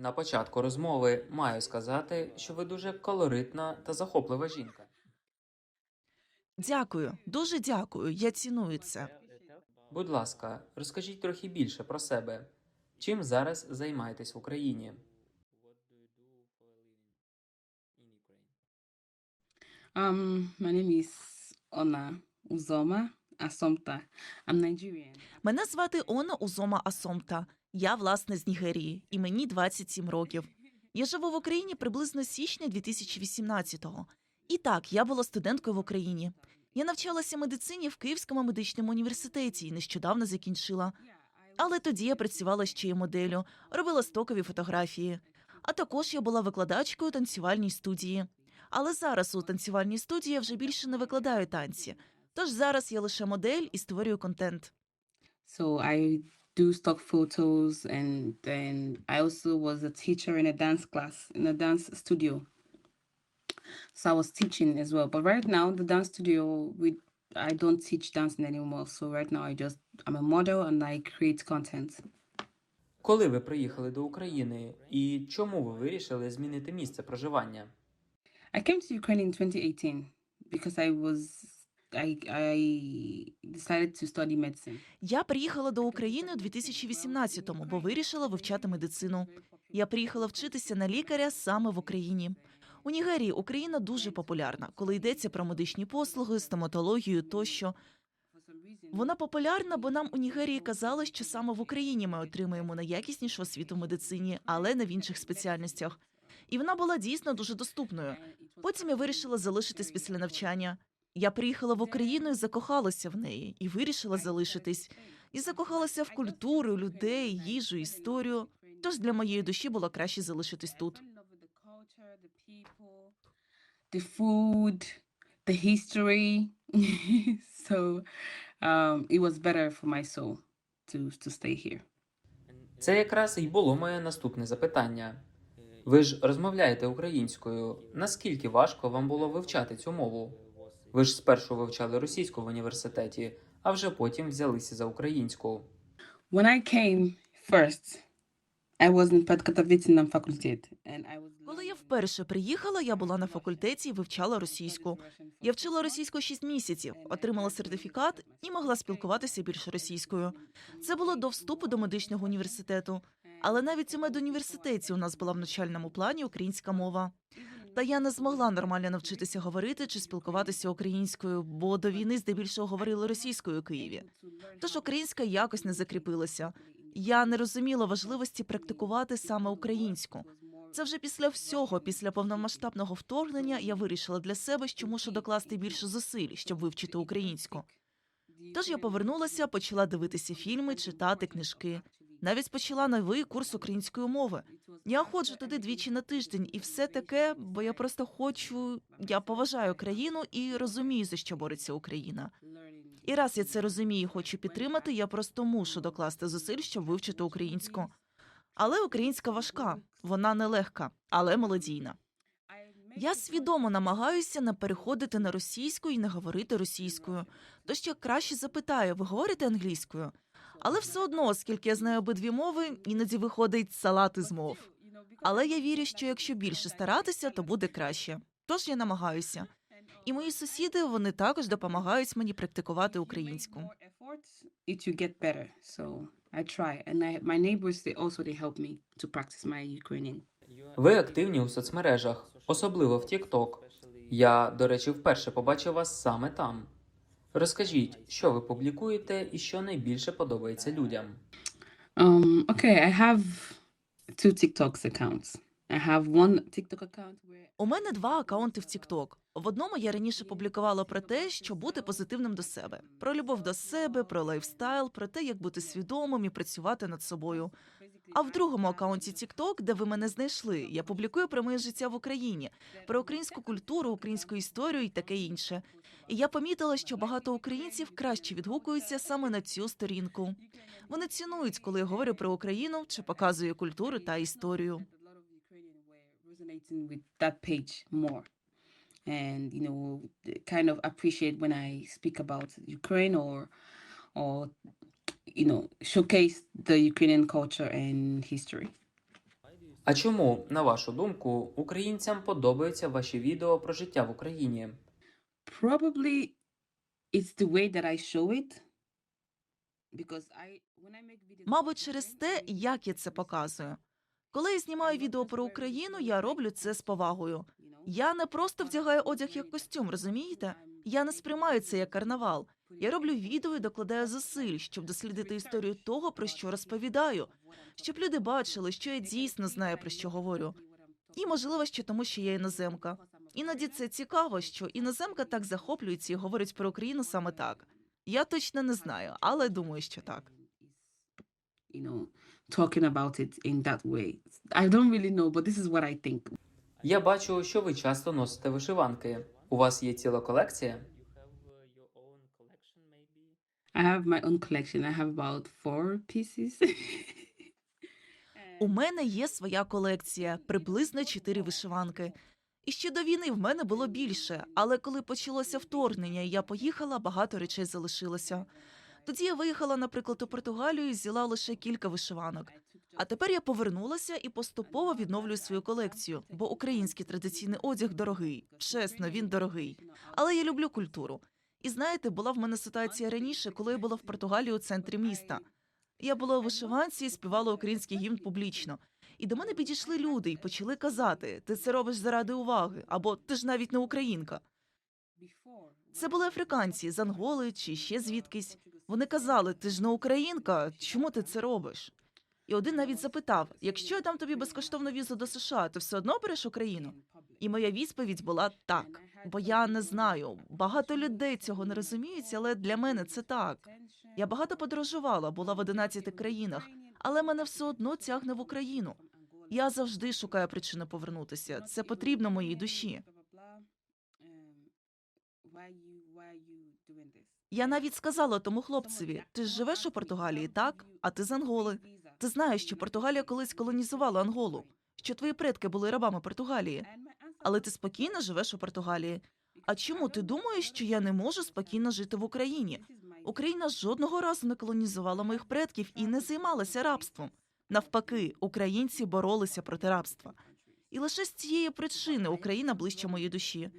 На початку розмови маю сказати, що ви дуже колоритна та захоплива жінка. Дякую, дуже дякую. Я ціную це. Будь ласка, розкажіть трохи більше про себе. Чим зараз займаєтесь в Україні? Um, my name is Ona Uzoma Asomta. I'm Nigerian. Мене звати Она Узома Асомта. Я власне з Нігерії, і мені 27 років. Я живу в Україні приблизно з січня 2018-го. І так, я була студенткою в Україні. Я навчалася медицині в Київському медичному університеті і нещодавно закінчила. Але тоді я працювала ще й моделлю, робила стокові фотографії. А також я була викладачкою танцювальній студії. Але зараз у танцювальній студії я вже більше не викладаю танці. Тож зараз я лише модель і створюю контент. So I do stock photos and then I also was a teacher in a dance class, in a dance studio. So I was teaching as well. But right now the dance studio we I don't teach dancing anymore. So right now I just I'm a model and I create content. Коли ви приїхали до України і чому ви вирішили змінити місце проживання? I came to Ukraine in 2018 because I was I I decided to study medicine. Я приїхала до України у 2018-му, бо вирішила вивчати медицину. Я приїхала вчитися на лікаря саме в Україні. У Нігерії Україна дуже популярна, коли йдеться про медичні послуги, стоматологію тощо. Вона популярна, бо нам у Нігерії казали, що саме в Україні ми отримаємо найякіснішу освіту в медицині, але не в інших спеціальностях. І вона була дійсно дуже доступною. Потім я вирішила залишитись після навчання. Я приїхала в Україну і закохалася в неї, і вирішила залишитись. І закохалася в культуру, людей, їжу, історію. Тож для моєї душі було краще залишитись тут. the food, the history. so um, it was better for my soul to to stay here. Це якраз і було моє наступне запитання. Ви ж розмовляєте українською. Наскільки важко вам було вивчати цю мову? Ви ж спершу вивчали російську в університеті, а вже потім взялися за українську. When I came first, I was in Подготовительном facultet, and I was. Коли я вперше приїхала, я була на факультеті і вивчала російську. Я вчила російську 6 місяців, отримала сертифікат і могла спілкуватися більше російською. Це було до вступу до медичного університету. Але навіть у медуніверситеті у нас була в навчальному плані українська мова. Та я не змогла нормально навчитися говорити чи спілкуватися українською, бо до війни здебільшого говорили російською у Києві. Тож українська якось не закріпилася. Я не розуміла важливості практикувати саме українську. Це вже після всього, після повномасштабного вторгнення, я вирішила для себе, що мушу докласти більше зусиль, щоб вивчити українську. Тож я повернулася, почала дивитися фільми, читати книжки. Навіть почала новий курс української мови. Я ходжу туди двічі на тиждень, і все таке, бо я просто хочу. Я поважаю країну і розумію, за що бореться Україна. І раз я це розумію, і хочу підтримати, я просто мушу докласти зусиль, щоб вивчити українську. Але українська важка, вона нелегка, але молодійна. Я свідомо намагаюся не переходити на російську і не говорити російською. Тож я краще запитаю, ви говорите англійською? Але все одно, оскільки я знаю обидві мови, іноді виходить салат із мов. Але я вірю, що якщо більше старатися, то буде краще. Тож я намагаюся. І мої сусіди вони також допомагають мені практикувати українську. Ви активні у соцмережах, особливо в TikTok. Я, до речі, вперше побачив вас саме там. Розкажіть, що ви публікуєте і що найбільше подобається людям. Um, okay, I have two TikToks accounts. I have one TikTok account where У мене два акаунти в TikTok. В одному я раніше публікувала про те, що бути позитивним до себе, про любов до себе, про лайфстайл, про те, як бути свідомим і працювати над собою. А в другому акаунті TikTok, де ви мене знайшли, я публікую про моє життя в Україні, про українську культуру, українську історію і таке інше. І я помітила, що багато українців краще відгукуються саме на цю сторінку. Вони цінують, коли я говорю про Україну чи показую культуру та історію. And you know, kind of appreciate when I speak about Ukraine or or you know, showcase the Ukrainian culture and history. А чому, на вашу думку, українцям подобаються ваші відео про життя в Україні? Probably it's the way that I show it. Because I when I make videos Мабуть, через те, як я це показую. Коли я знімаю відео про Україну, я роблю це з повагою. Я не просто вдягаю одяг як костюм, розумієте? Я не сприймаю це як карнавал. Я роблю відео і докладаю зусиль, щоб дослідити історію того, про що розповідаю, щоб люди бачили, що я дійсно знаю, про що говорю. І можливо, що тому, що я іноземка. Іноді це цікаво, що іноземка так захоплюється і говорить про Україну саме так. Я точно не знаю, але думаю, що так. Я бачу, що ви часто носите вишиванки. У вас є ціла колекція? I have my own collection. I have about four pieces. У мене є своя колекція, приблизно чотири вишиванки. І ще до війни в мене було більше, але коли почалося вторгнення, і я поїхала, багато речей залишилося. Тоді я виїхала, наприклад, у Португалію і взяла лише кілька вишиванок. А тепер я повернулася і поступово відновлюю свою колекцію, бо український традиційний одяг дорогий. Чесно, він дорогий. Але я люблю культуру. І знаєте, була в мене ситуація раніше, коли я була в Португалії у центрі міста. Я була у вишиванці і співала український гімн публічно. І до мене підійшли люди і почали казати: ти це робиш заради уваги, або ти ж навіть не українка. Це були африканці з Анголи чи ще звідкись. Вони казали: ти ж не українка, чому ти це робиш? І один навіть запитав: якщо я дам тобі безкоштовну візу до США, ти все одно береш Україну? І моя відповідь була так, бо я не знаю. Багато людей цього не розуміють, але для мене це так. Я багато подорожувала, була в 11 країнах, але мене все одно тягне в Україну. Я завжди шукаю причину повернутися. Це потрібно моїй душі. Я навіть сказала тому хлопцеві: ти живеш у Португалії, так? А ти з Анголи. Ти знаєш, що Португалія колись колонізувала Анголу, що твої предки були рабами Португалії. Але ти спокійно живеш у Португалії. А чому ти думаєш, що я не можу спокійно жити в Україні? Україна жодного разу не колонізувала моїх предків і не займалася рабством. Навпаки, українці боролися проти рабства. І лише з цієї причини Україна ближче моїй душі.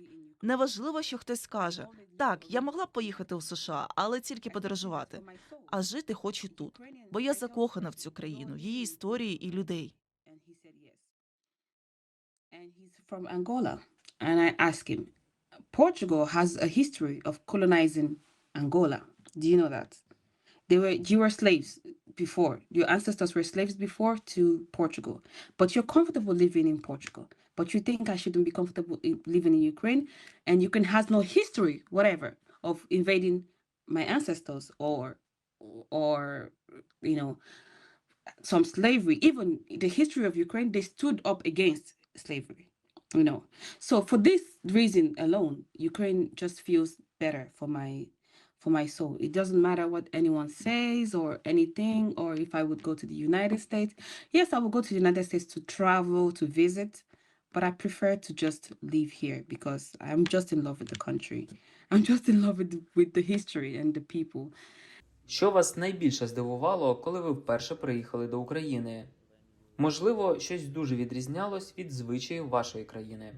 Неважливо, що хтось скаже так, я могла б поїхати у США, але тільки подорожувати. А жити хочу тут, бо я закохана в цю країну, в її історії і людей. And has a history of colonizing Angola. Do you know that? They were you were slaves before. Your ancestors were slaves before to Portugal. But you're comfortable living in Portugal. But you think I shouldn't be comfortable living in Ukraine? And Ukraine has no history, whatever, of invading my ancestors or or you know some slavery. Even the history of Ukraine, they stood up against slavery. You know, so for this reason alone, Ukraine just feels better for my for my soul. It doesn't matter what anyone says or anything, or if I would go to the United States. Yes, I will go to the United States to travel to visit, but I prefer to just live here because I'm just in love with the country. I'm just in love with the, with the history and the people. Що вас найбільше здивувало, коли ви вперше приїхали до України? Можливо, щось дуже відрізнялось від звичаїв вашої країни.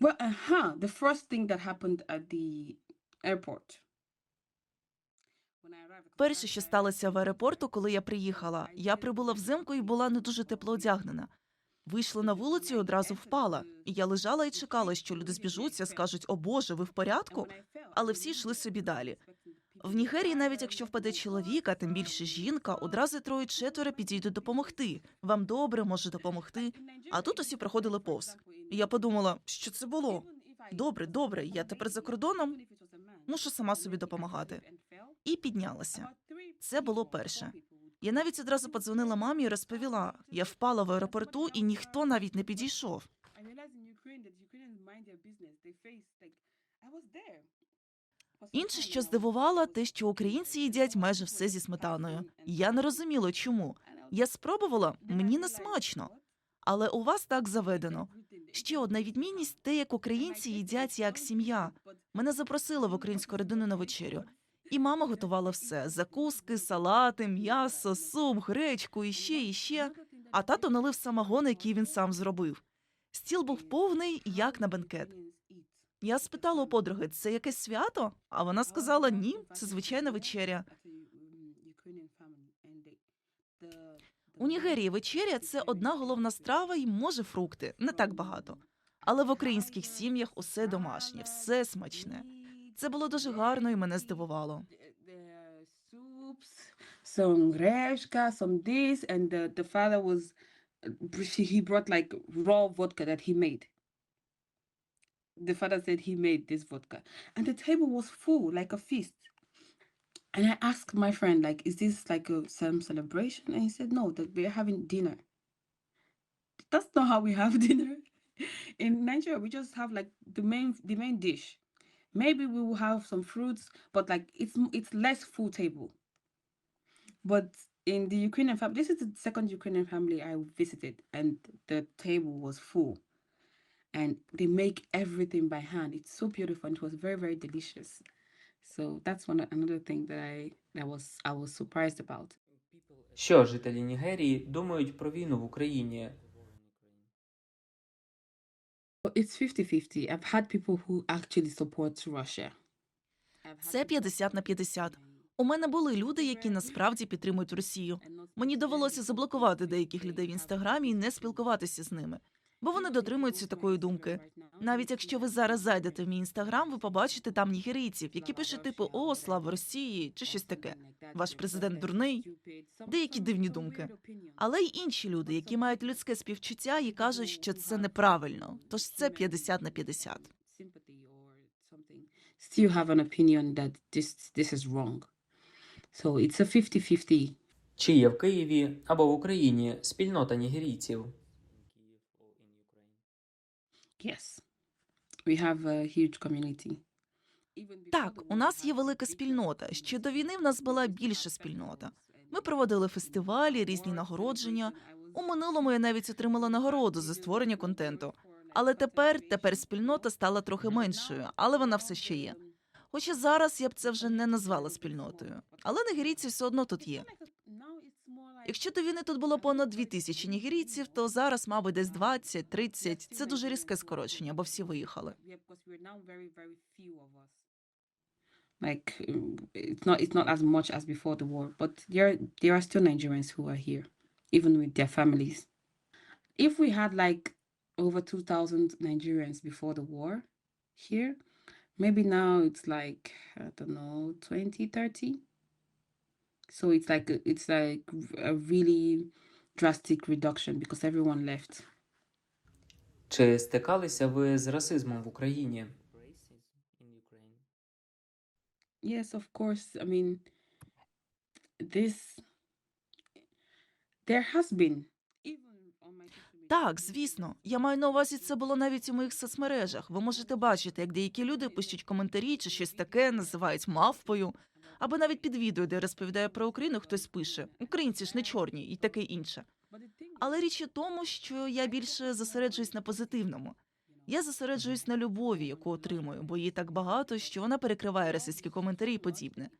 Well, uh-huh. The first thing that happened at the airport. Перше, що сталося в аеропорту, коли я приїхала, я прибула взимку і була не дуже тепло одягнена. Вийшла на вулицю і одразу впала. Я лежала і чекала, що люди збіжуться, скажуть: О Боже, ви в порядку? Але всі йшли собі далі. В Нігерії, навіть якщо впаде чоловік, а тим більше жінка, одразу троє четверо підійдуть допомогти. Вам добре може допомогти. А тут усі проходили повз. Я подумала, що це було. Добре, добре, я тепер за кордоном, мушу сама собі допомагати. І піднялася. Це було перше. Я навіть одразу подзвонила мамі і розповіла: я впала в аеропорту, і ніхто навіть не підійшов. Інше, що здивувало, те, що українці їдять майже все зі сметаною. Я не розуміла, чому. Я спробувала, мені не смачно. Але у вас так заведено. Ще одна відмінність те, як українці їдять як сім'я. Мене запросили в українську родину на вечерю. І мама готувала все: закуски, салати, м'ясо, суп, гречку і ще, і ще. а тато налив самогон, який він сам зробив. Стіл був повний, як на бенкет. Я спитала у подруги, це якесь свято? А вона сказала: ні, це звичайна вечеря. У Нігерії вечеря це одна головна страва і може фрукти, не так багато. Але в українських сім'ях усе домашнє, все смачне. Це було дуже гарно і мене здивувало. soups, some reshka, some this, and the, the father was he he brought like raw vodka that he made. The father said he made this vodka, and the table was full like a feast. And I asked my friend, like, is this like a some celebration? And he said, no, that we're having dinner. That's not how we have dinner. In Nigeria, we just have like the main the main dish. Maybe we will have some fruits, but like it's m- it's less full table. But in the Ukrainian family, this is the second Ukrainian family I visited, and the table was full. And they make everything by hand. It's so beautiful, and it was very very delicious. So that's one another thing that I that was I was surprised about. Що жителі Нігерії думають про війну в Україні? It's 50-50. I've had people who actually support Russia. Це 50 на 50. У мене були люди, які насправді підтримують Росію. Мені довелося заблокувати деяких людей в інстаграмі і не спілкуватися з ними, бо вони дотримуються такої думки. Навіть якщо ви зараз зайдете в мій інстаграм, ви побачите там нігерійців, які пишуть типу О, слава Росії чи щось таке. Ваш президент дурний. Деякі дивні думки. Але й інші люди, які мають людське співчуття і кажуть, що це неправильно. Тож це 50 на 50. Still have an opinion that this this is wrong. So it's a 50-50. Чи є в Києві або в Україні спільнота нігерійців? Yes. We have a huge community. Так, у нас є велика спільнота. Ще до війни в нас була більша спільнота. Ми проводили фестивалі, різні нагородження. У минулому я навіть отримала нагороду за створення контенту. Але тепер тепер спільнота стала трохи меншою, але вона все ще є. Хоча зараз я б це вже не назвала спільнотою. Але нігерійці все одно тут є. Якщо до війни тут було понад дві тисячі нігерійців, то зараз, мабуть, десь 20-30. Це дуже різке скорочення, бо всі виїхали. Like um, it's not it's not as much as before the war, but there there are still Nigerians who are here, even with their families. If we had like over two thousand Nigerians before the war here, maybe now it's like I don't know 20, 30. So it's like a, it's like a really drastic reduction because everyone left. Чи стикалися ви з расизмом в Україні? Yes, of course. I mean, this there has been Так, звісно. Я маю на увазі, це було навіть у моїх соцмережах. Ви можете бачити, як деякі люди пишуть коментарі чи щось таке, називають мавпою. Або навіть під відео, де розповідає про Україну, хтось пише Українці ж не чорні і таке інше. Але річ у тому, що я більше зосереджуюсь на позитивному. Я зосереджуюсь на любові, яку отримую, бо її так багато, що вона перекриває расистські коментарі і подібне.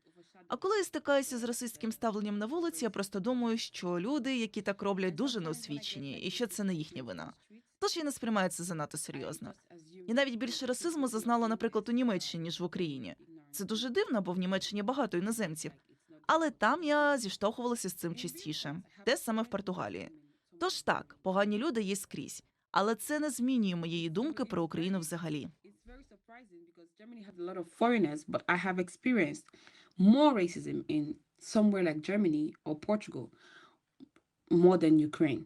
А коли я стикаюся з расистським ставленням на вулиці, я просто думаю, що люди, які так роблять, дуже неосвічені, і що це не їхня вина. Тож я не сприймаю це занадто серйозно. І навіть більше расизму зазнала, наприклад, у Німеччині, ніж в Україні. Це дуже дивно, бо в Німеччині багато іноземців. Але там я зіштовхувалася з цим частіше, те саме в Португалії. Тож так, погані люди є скрізь, але це не змінює моєї думки про Україну взагалі. More than Ukraine.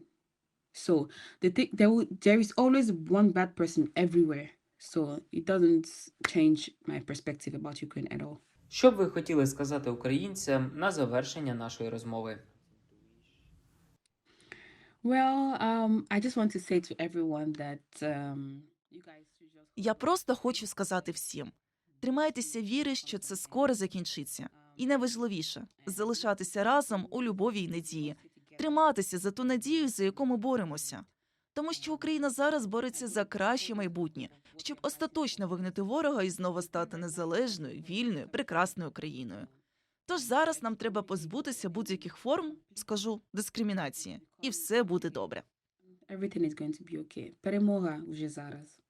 So the thing there will, there is always one bad person everywhere. So it doesn't change my perspective about Ukraine at all. Що б ви хотіли сказати українцям на завершення нашої розмови? Well, um, I just want to say to everyone that um, you guys should just Я просто хочу сказати всім: тримайтеся віри, що це скоро закінчиться. І найважливіше залишатися разом у любові й надії, триматися за ту надію, за яку ми боремося. Тому що Україна зараз бореться за краще майбутнє, щоб остаточно вигнати ворога і знову стати незалежною, вільною, прекрасною країною. Тож зараз нам треба позбутися будь-яких форм, скажу, дискримінації, і все буде добре. Everything is going to be okay. Перемога вже зараз.